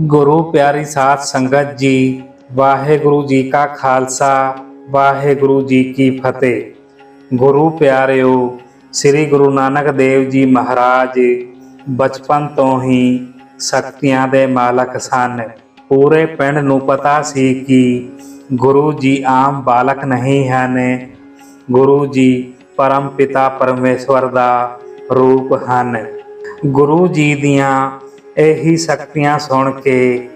ਗੁਰੂ ਪਿਆਰੀ ਸਾਧ ਸੰਗਤ ਜੀ, ਵਾਹਿਗੁਰੂ ਜੀ ਕਾ ਖਾਲਸਾ, ਵਾਹਿਗੁਰੂ ਜੀ ਕੀ ਫਤਿਹ। ਗੁਰੂ ਪਿਆਰਿਓ, ਸ੍ਰੀ ਗੁਰੂ ਨਾਨਕ ਦੇਵ ਜੀ ਮਹਾਰਾਜ, ਬਚਪਨ ਤੋਂ ਹੀ ਸ਼ਕਤੀਆਂ ਦੇ ਮਾਲਕ ਸਨ। ਪੂਰੇ ਪਿੰਡ ਨੂੰ ਪਤਾ ਸੀ ਕਿ ਗੁਰੂ ਜੀ ਆਮ ਬਾਲਕ ਨਹੀਂ ਹਨ। ਗੁਰੂ ਜੀ ਪਰਮ ਪਿਤਾ ਪਰਮੇਸ਼ਵਰ ਦਾ ਰੂਪ ਹਨ। ਗੁਰੂ ਜੀ ਦੀਆਂ ਇਹੀ ਸ਼ਕਤੀਆਂ ਸੁਣ ਕੇ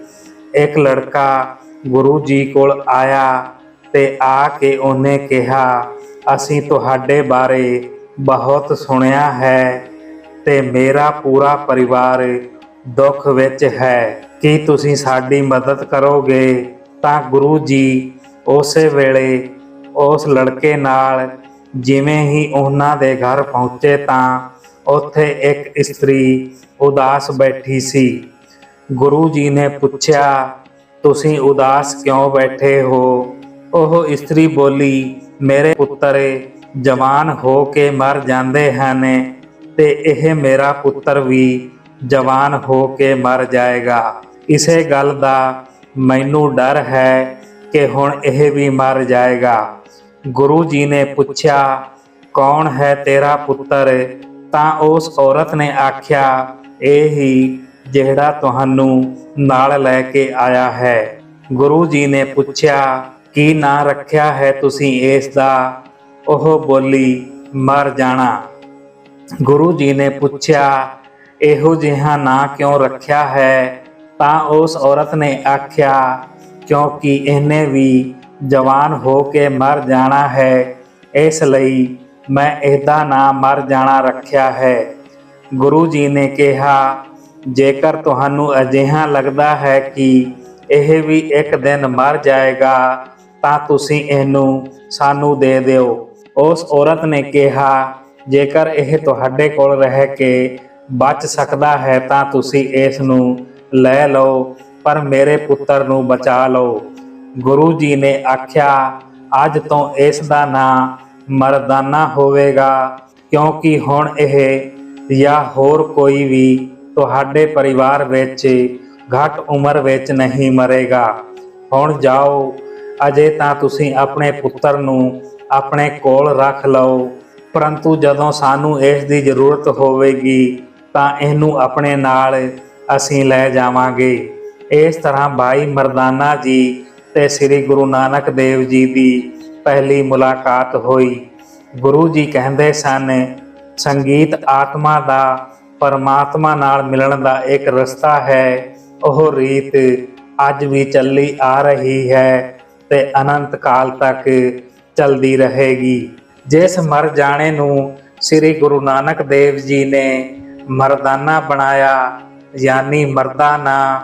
ਇੱਕ ਲੜਕਾ ਗੁਰੂ ਜੀ ਕੋਲ ਆਇਆ ਤੇ ਆ ਕੇ ਉਹਨੇ ਕਿਹਾ, ਅਸੀਂ ਤੁਹਾਡੇ ਬਾਰੇ ਬਹੁਤ ਸੁਣਿਆ ਹੈ ਤੇ ਮੇਰਾ ਪੂਰਾ ਪਰਿਵਾਰ ਦੁੱਖ ਵਿੱਚ ਹੈ। ਕੀ ਤੁਸੀਂ ਸਾਡੀ ਮਦਦ ਕਰੋਗੇ? ਤਾਂ ਗੁਰੂ ਜੀ ਉਸੇ ਵੇਲੇ ਉਸ ਲੜਕੇ ਨਾਲ ਜਿਵੇਂ ਹੀ ਉਹਨਾਂ ਦੇ ਘਰ ਪਹੁੰਚੇ ਤਾਂ ਉੱਥੇ ਇੱਕ ਇਸਤਰੀ ਉਦਾਸ ਬੈਠੀ ਸੀ। ਗੁਰੂ ਜੀ ਨੇ ਪੁੱਛਿਆ, ਤੁਸੀਂ ਉਦਾਸ ਕਿਉਂ ਬੈਠੇ ਹੋ? ਉਹ ਇਸਤਰੀ ਬੋਲੀ, ਮੇਰੇ ਪੁੱਤਰ, ਜਵਾਨ ਹੋ ਕੇ ਮਰ ਜਾਂਦੇ ਹਨ ਤੇ ਇਹ ਮੇਰਾ ਪੁੱਤਰ ਵੀ ਜਵਾਨ ਹੋ ਕੇ ਮਰ ਜਾਏਗਾ। ਇਸੇ ਗੱਲ ਦਾ ਮੈਨੂੰ ਡਰ ਹੈ ਕਿ ਹੁਣ ਇਹ ਵੀ ਮਰ ਜਾਏਗਾ। ਗੁਰੂ ਜੀ ਨੇ ਪੁੱਛਿਆ, ਕੌਣ ਹੈ ਤੇਰਾ ਪੁੱਤਰ? ਤਾਂ ਉਸ ਔਰਤ ਨੇ ਆਖਿਆ ਇਹ ਹੀ ਜਿਹੜਾ ਤੁਹਾਨੂੰ ਨਾਲ ਲੈ ਕੇ ਆਇਆ ਹੈ। ਗੁਰੂ ਜੀ ਨੇ ਪੁੱਛਿਆ, ਕੀ ਨਾਂ ਰੱਖਿਆ ਹੈ ਤੁਸੀਂ ਇਸ ਦਾ? ਉਹ ਬੋਲੀ, ਮਰ ਜਾਣਾ। ਗੁਰੂ ਜੀ ਨੇ ਪੁੱਛਿਆ, ਇਹੋ ਜਿਹਾ ਨਾਂ ਕਿਉਂ ਰੱਖਿਆ ਹੈ? ਤਾਂ ਉਸ ਔਰਤ ਨੇ ਆਖਿਆ, ਕਿਉਂਕਿ ਇਹਨੇ ਵੀ ਜਵਾਨ ਹੋ ਕੇ ਮਰ ਜਾਣਾ ਹੈ, ਇਸ ਲਈ ਮੈਂ ਇਹਦਾ ਨਾਂ ਮਰ ਜਾਣਾ ਰੱਖਿਆ ਹੈ। ਗੁਰੂ ਜੀ ਨੇ ਕਿਹਾ, ਜੇਕਰ ਤੁਹਾਨੂੰ ਅਜਿਹਾ ਲੱਗਦਾ ਹੈ ਕਿ ਇਹ ਵੀ ਇੱਕ ਦਿਨ ਮਰ ਜਾਏਗਾ, ਤਾਂ ਤੁਸੀਂ ਇਹਨੂੰ ਸਾਨੂੰ ਦੇ ਦਿਓ। ਉਸ ਔਰਤ ਨੇ ਕਿਹਾ, ਜੇਕਰ ਇਹ ਤੁਹਾਡੇ ਕੋਲ ਰਹਿ ਕੇ ਬਚ ਸਕਦਾ ਹੈ, ਤਾਂ ਤੁਸੀਂ ਇਸ ਨੂੰ ਲੈ ਲਓ, ਪਰ ਮੇਰੇ ਪੁੱਤਰ ਨੂੰ ਬਚਾ ਲਓ। ਗੁਰੂ ਜੀ ਨੇ ਆਖਿਆ, ਅੱਜ ਤੋਂ ਇਸ ਦਾ ਨਾਂ ਮਰਦਾਨਾ ਹੋਵੇਗਾ, ਕਿਉਂਕਿ ਹੁਣ ਇਹ ਜਾਂ ਹੋਰ ਕੋਈ ਵੀ ਤੁਹਾਡੇ ਪਰਿਵਾਰ ਵਿੱਚ ਘੱਟ ਉਮਰ ਵਿੱਚ ਨਹੀਂ ਮਰੇਗਾ। ਹੁਣ ਜਾਓ, ਅਜੇ ਤਾਂ ਤੁਸੀਂ ਆਪਣੇ ਪੁੱਤਰ ਨੂੰ ਆਪਣੇ ਕੋਲ ਰੱਖ ਲਓ, ਪਰੰਤੂ ਜਦੋਂ ਸਾਨੂੰ ਇਸ ਦੀ ਜ਼ਰੂਰਤ ਹੋਵੇਗੀ, ਤਾਂ ਇਹਨੂੰ ਆਪਣੇ ਨਾਲ ਅਸੀਂ ਲੈ ਜਾਵਾਂਗੇ। ਇਸ ਤਰ੍ਹਾਂ ਭਾਈ ਮਰਦਾਨਾ ਜੀ ਤੇ ਸ੍ਰੀ ਗੁਰੂ ਨਾਨਕ ਦੇਵ ਜੀ ਦੀ ਪਹਿਲੀ ਮੁਲਾਕਾਤ ਹੋਈ। ਗੁਰੂ ਜੀ ਕਹਿੰਦੇ ਸਨ ਸੰਗੀਤ ਆਤਮਾ ਦਾ, ਪਰਮਾਤਮਾ ਨਾਲ ਮਿਲਣ ਦਾ ਇੱਕ ਰਸਤਾ ਹੈ। ਉਹ ਰੀਤ ਅੱਜ ਵੀ ਚੱਲੀ ਆ ਰਹੀ ਹੈ ਤੇ ਅਨੰਤ ਕਾਲ ਤੱਕ ਚੱਲਦੀ ਰਹੇਗੀ। ਜਿਸ ਮਰ ਜਾਣੇ ਨੂੰ ਸ੍ਰੀ ਗੁਰੂ ਨਾਨਕ ਦੇਵ ਜੀ ਨੇ ਮਰਦਾਨਾ ਬਣਾਇਆ, ਯਾਨੀ ਮਰਦਾਨਾ,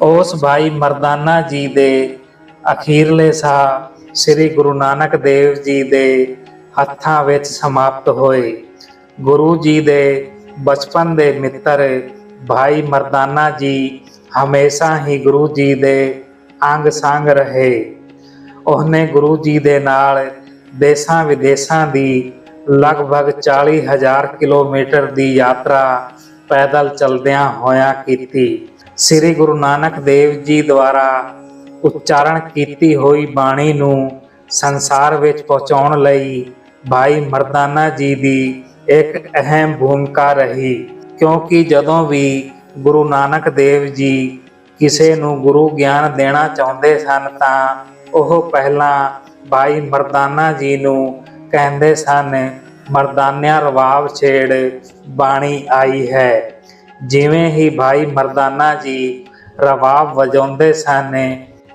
ਉਸ ਭਾਈ ਮਰਦਾਨਾ ਜੀ ਦੇ ਅਖੀਰਲੇ ਸਾਹ ਸ੍ਰੀ ਗੁਰੂ ਨਾਨਕ ਦੇਵ ਜੀ ਦੇ ਹੱਥਾਂ ਵਿੱਚ ਸਮਾਪਤ ਹੋਏ। ਗੁਰੂ ਜੀ ਦੇ ਬਚਪਨ ਦੇ ਮਿੱਤਰ, ਭਾਈ ਮਰਦਾਨਾ ਜੀ ਹਮੇਸ਼ਾ ਹੀ ਗੁਰੂ ਜੀ ਦੇ ਅੰਗ ਸੰਗ ਰਹੇ। ਉਹਨੇ ਗੁਰੂ ਜੀ ਦੇ ਨਾਲ ਦੇਸ਼ਾਂ ਵਿਦੇਸ਼ਾਂ ਦੀ ਲਗਭਗ 40000 ਕਿਲੋਮੀਟਰ ਦੀ ਯਾਤਰਾ ਪੈਦਲ ਚਲਦਿਆਂ ਹੋਇਆਂ ਕੀਤੀ। ਸ੍ਰੀ ਗੁਰੂ ਨਾਨਕ ਦੇਵ ਜੀ ਦੁਆਰਾ ਉਚਾਰਨ ਕੀਤੀ ਹੋਈ ਬਾਣੀ ਨੂੰ ਸੰਸਾਰ ਵਿੱਚ ਪਹੁੰਚਾਉਣ ਲਈ ਭਾਈ ਮਰਦਾਨਾ ਜੀ ਦੀ ਇੱਕ ਅਹਿਮ ਭੂਮਿਕਾ ਰਹੀ, ਕਿਉਂਕਿ ਜਦੋਂ ਵੀ ਗੁਰੂ ਨਾਨਕ ਦੇਵ ਜੀ ਕਿਸੇ ਨੂੰ ਗੁਰੂ ਗਿਆਨ ਦੇਣਾ ਚਾਹੁੰਦੇ ਸਨ ਤਾਂ ਉਹ ਪਹਿਲਾਂ ਭਾਈ ਮਰਦਾਨਾ ਜੀ ਨੂੰ ਕਹਿੰਦੇ ਸਨ, ਮਰਦਾਨਿਆ ਰਵਾਬ ਛੇੜ ਬਾਣੀ ਆਈ ਹੈ। ਜਿਵੇਂ ਹੀ ਭਾਈ ਮਰਦਾਨਾ ਜੀ ਰਵਾਬ ਵਜਾਉਂਦੇ ਸਨ,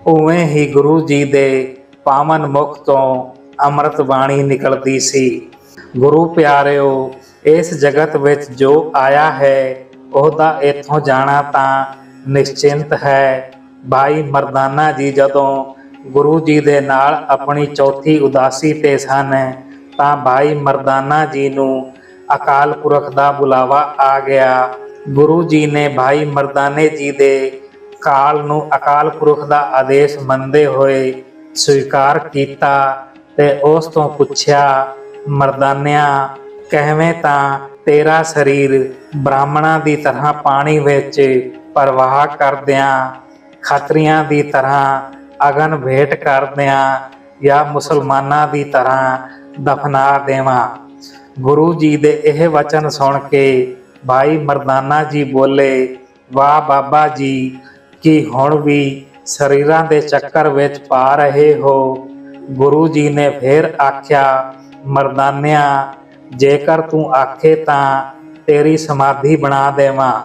ਉਵੇਂ ਹੀ ਗੁਰੂ ਜੀ ਦੇ ਪਾਵਨ ਮੁਖ ਤੋਂ ਅੰਮ੍ਰਿਤ ਬਾਣੀ ਨਿਕਲਦੀ ਸੀ। ਗੁਰੂ ਪਿਆਰਿਓ, ਇਸ ਜਗਤ ਵਿੱਚ ਜੋ ਆਇਆ ਹੈ, ਉਹਦਾ ਇੱਥੋਂ ਜਾਣਾ ਤਾਂ ਨਿਸ਼ਚਿੰਤ ਹੈ। ਭਾਈ ਮਰਦਾਨਾ ਜੀ ਜਦੋਂ ਗੁਰੂ ਜੀ ਦੇ ਨਾਲ ਆਪਣੀ ਚੌਥੀ ਉਦਾਸੀ ਤੇ ਸਨ ਤਾਂ ਭਾਈ ਮਰਦਾਨਾ ਜੀ ਨੂੰ ਅਕਾਲ ਪੁਰਖ ਦਾ ਬੁਲਾਵਾ ਆ ਗਿਆ। ਗੁਰੂ ਜੀ ਨੇ ਭਾਈ ਮਰਦਾਨੇ ਜੀ ਦੇ ਕਾਲ ਨੂੰ ਅਕਾਲ ਪੁਰਖ ਦਾ ਆਦੇਸ਼ ਮੰਨਦੇ ਹੋਏ ਸਵੀਕਾਰ ਕੀਤਾ ਤੇ ਉਸ ਤੋਂ ਪੁੱਛਿਆ ਮਰਦਾਨਿਆ, ਕਹਿਵੇਂ ਤਾਂ ਤੇਰਾ ਸਰੀਰ ਬ੍ਰਾਹਮਣਾਂ ਦੀ ਤਰ੍ਹਾਂ ਪਾਣੀ ਵਿੱਚ ਪ੍ਰਵਾਹ ਕਰਦਿਆਂ, ਖੱਤਰੀਆਂ ਦੀ ਤਰ੍ਹਾਂ ਅਗਨ ਭੇਟ ਕਰਦਿਆਂ ਜਾਂ ਮੁਸਲਮਾਨਾਂ ਦੀ ਤਰ੍ਹਾਂ ਦਫਨਾ ਦੇਵਾਂ। ਗੁਰੂ ਜੀ ਦੇ ਇਹ ਵਚਨ ਸੁਣ ਕੇ ਭਾਈ ਮਰਦਾਨਾ ਜੀ ਬੋਲੇ, ਵਾਹ ਬਾਬਾ ਜੀ, ਕਿ ਹੁਣ ਵੀ ਸਰੀਰਾਂ ਦੇ ਚੱਕਰ ਵਿੱਚ ਪਾ ਰਹੇ ਹੋ? ਗੁਰੂ ਜੀ ਨੇ ਫਿਰ ਆਖਿਆ ਮਰਦਾਨਿਆਂ, ਜੇਕਰ ਤੂੰ ਆਖੇ ਤਾਂ ਤੇਰੀ ਸਮਾਧੀ ਬਣਾ ਦੇਵਾਂ।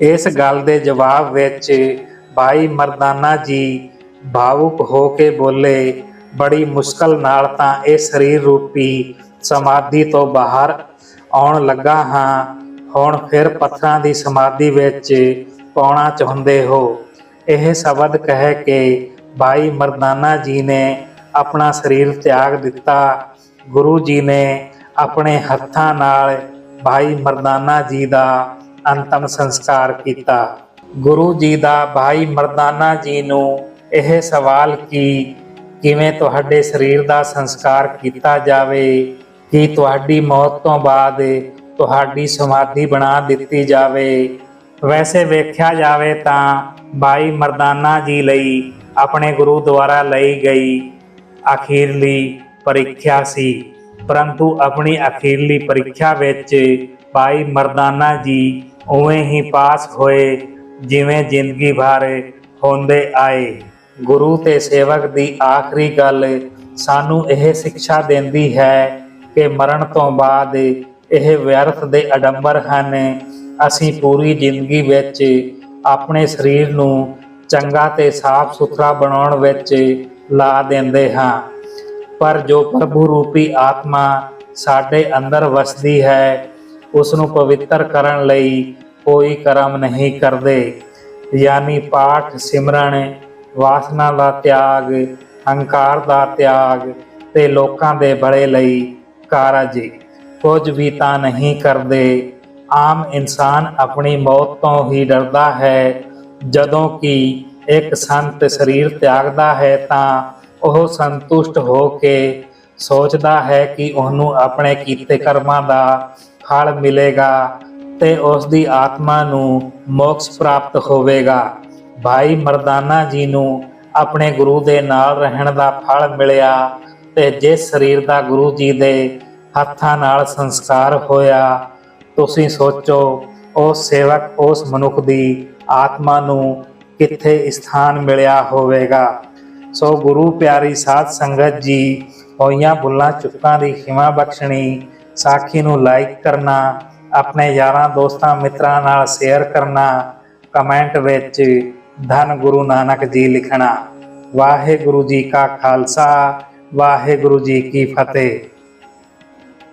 ਇਸ ਗੱਲ ਦੇ ਜਵਾਬ ਵਿੱਚ ਭਾਈ ਮਰਦਾਨਾ ਜੀ ਭਾਵੁਕ ਹੋ ਕੇ ਬੋਲੇ, ਬੜੀ ਮੁਸ਼ਕਲ ਨਾਲ ਤਾਂ ਇਹ ਸਰੀਰ ਰੂਪੀ ਸਮਾਧੀ ਤੋਂ ਬਾਹਰ ਆਉਣ ਲੱਗਾ ਹਾਂ। ਹੁਣ ਫਿਰ ਪੱਥਰਾਂ ਦੀ ਸਮਾਧੀ ਵਿੱਚ ਪਾਉਣਾ ਚਾਹੁੰਦੇ ਹੋ। ਇਹ ਸ਼ਬਦ ਕਹਿ ਕੇ ਭਾਈ ਮਰਦਾਨਾ ਜੀ ਨੇ ਆਪਣਾ ਸਰੀਰ ਤਿਆਗ ਦਿੱਤਾ। ਗੁਰੂ ਜੀ ਨੇ ਆਪਣੇ ਹੱਥਾਂ ਨਾਲ ਭਾਈ ਮਰਦਾਨਾ ਜੀ ਦਾ ਅੰਤਮ ਸੰਸਕਾਰ ਕੀਤਾ। ਗੁਰੂ ਜੀ ਦਾ ਭਾਈ ਮਰਦਾਨਾ ਜੀ ਨੂੰ ਇਹ ਸਵਾਲ ਕੀ ਕਿਵੇਂ ਤੁਹਾਡੇ ਸਰੀਰ ਦਾ ਸੰਸਕਾਰ ਕੀਤਾ ਜਾਵੇ, ਕਿ ਤੁਹਾਡੀ ਮੌਤ ਤੋਂ ਬਾਅਦ ਤੁਹਾਡੀ ਸਮਾਧੀ ਬਣਾ ਦਿੱਤੀ ਜਾਵੇ। ਵੈਸੇ ਵੇਖਿਆ ਜਾਵੇ ਤਾਂ ਬਾਈ ਮਰਦਾਨਾ ਜੀ ਲਈ ਆਪਣੇ ਗੁਰੂ ਦੁਆਰਾ ਲਈ ਗਈ। ਅਖੀਰਲੀ ਪ੍ਰੀਖਿਆ ਸੀ। ਪਰੰਤੂ ਆਪਣੀ ਅਖੀਰਲੀ ਪ੍ਰੀਖਿਆ ਵਿੱਚ ਭਾਈ ਮਰਦਾਨਾ ਜੀ ਉਵੇਂ ਹੀ ਪਾਸ ਹੋਏ, ਜਿਵੇਂ ਜ਼ਿੰਦਗੀ ਭਰ ਹੁੰਦੇ ਆਏ। ਗੁਰੂ ਤੇ ਸੇਵਕ ਦੀ ਆਖਰੀ ਗੱਲ ਸਾਨੂੰ ਇਹ ਸਿੱਖਿਆ ਦਿੰਦੀ ਹੈ ਕਿ ਮਰਨ ਤੋਂ ਬਾਅਦ ਇਹ ਵਿਅਰਥ ਦੇ ਅਡੰਬਰ ਹਨ। ਅਸੀਂ ਪੂਰੀ ਜ਼ਿੰਦਗੀ ਵਿੱਚ ਆਪਣੇ ਸਰੀਰ ਨੂੰ ਚੰਗਾ ਤੇ ਸਾਫ਼ ਸੁਥਰਾ ਬਣਾਉਣ ਵਿੱਚ ਲਾ ਦਿੰਦੇ ਹਾਂ। ਪਰ ਜੋ ਪ੍ਰਭੂ ਰੂਪੀ ਆਤਮਾ ਸਾਡੇ ਅੰਦਰ ਵਸਦੀ ਹੈ ਉਸ ਨੂੰ ਪਵਿੱਤਰ ਕਰਨ ਲਈ ਕੋਈ ਕਰਮ ਨਹੀਂ ਕਰਦੇ। ਯਾਨੀ ਪਾਠ ਸਿਮਰਨ, ਵਾਸਨਾ ਦਾ ਤਿਆਗ, ਹੰਕਾਰ ਦਾ ਤਿਆਗ ਤੇ ਲੋਕਾਂ ਦੇ ਭਲੇ ਲਈ ਕਾਰਜ, ਕੁਝ ਵੀ ਤਾਂ ਨਹੀਂ ਕਰਦੇ। ਆਮ ਇਨਸਾਨ ਆਪਣੀ ਮੌਤ ਤੋਂ ਹੀ ਡਰਦਾ ਹੈ। ਜਦੋਂ ਕਿ ਇੱਕ ਸੰਤ ਸਰੀਰ ਤਿਆਗਦਾ ਹੈ ਤਾਂ ਉਹ ਸੰਤੁਸ਼ਟ ਹੋ ਕੇ ਸੋਚਦਾ ਹੈ ਕਿ ਉਹਨੂੰ ਆਪਣੇ ਕੀਤੇ ਕਰਮਾਂ ਦਾ ਫਲ ਮਿਲੇਗਾ ਤੇ ਉਸ ਦੀ ਆਤਮਾ ਨੂੰ ਮੋਕਸ਼ ਪ੍ਰਾਪਤ ਹੋਵੇਗਾ। ਭਾਈ ਮਰਦਾਨਾ ਜੀ ਨੂੰ ਆਪਣੇ ਗੁਰੂ ਦੇ ਨਾਲ ਰਹਿਣ ਦਾ ਫਲ ਮਿਲਿਆ ਤੇ ਜਿਸ ਸਰੀਰ ਦਾ ਗੁਰੂ ਜੀ ਦੇ ਹੱਥਾਂ ਨਾਲ ਸੰਸਕਾਰ ਹੋਇਆ, ਤੁਸੀਂ ਸੋਚੋ ਉਹ ਸੇਵਕ ਉਸ ਮਨੁੱਖ ਦੀ ਆਤਮਾ ਨੂੰ ਕਿੱਥੇ ਸਥਾਨ ਮਿਲਿਆ ਹੋਵੇਗਾ। ਸੋ ਗੁਰੂ ਪਿਆਰੀ ਸਾਧ ਸੰਗਤ ਜੀ, ਹੋਈਆਂ ਭੁੱਲਾਂ ਚੁੱਕਾਂ ਦੀ ਖਿਮਾ ਬਖਸ਼ਣੀ, ਸਾਖੀ ਨੂੰ ਲਾਈਕ ਕਰਨਾ, ਆਪਣੇ ਯਾਰਾਂ ਦੋਸਤਾਂ ਮਿੱਤਰਾਂ ਨਾਲ ਸ਼ੇਅਰ ਕਰਨਾ ਕਮੈਂਟ ਵਿੱਚ ਧੰਨ ਗੁਰੂ ਨਾਨਕ ਜੀ ਲਿਖਣਾ। ਵਾਹਿਗੁਰੂ ਜੀ ਕਾ ਖਾਲਸਾ, ਵਾਹਿਗੁਰੂ ਜੀ ਕੀ ਫਤਿਹ।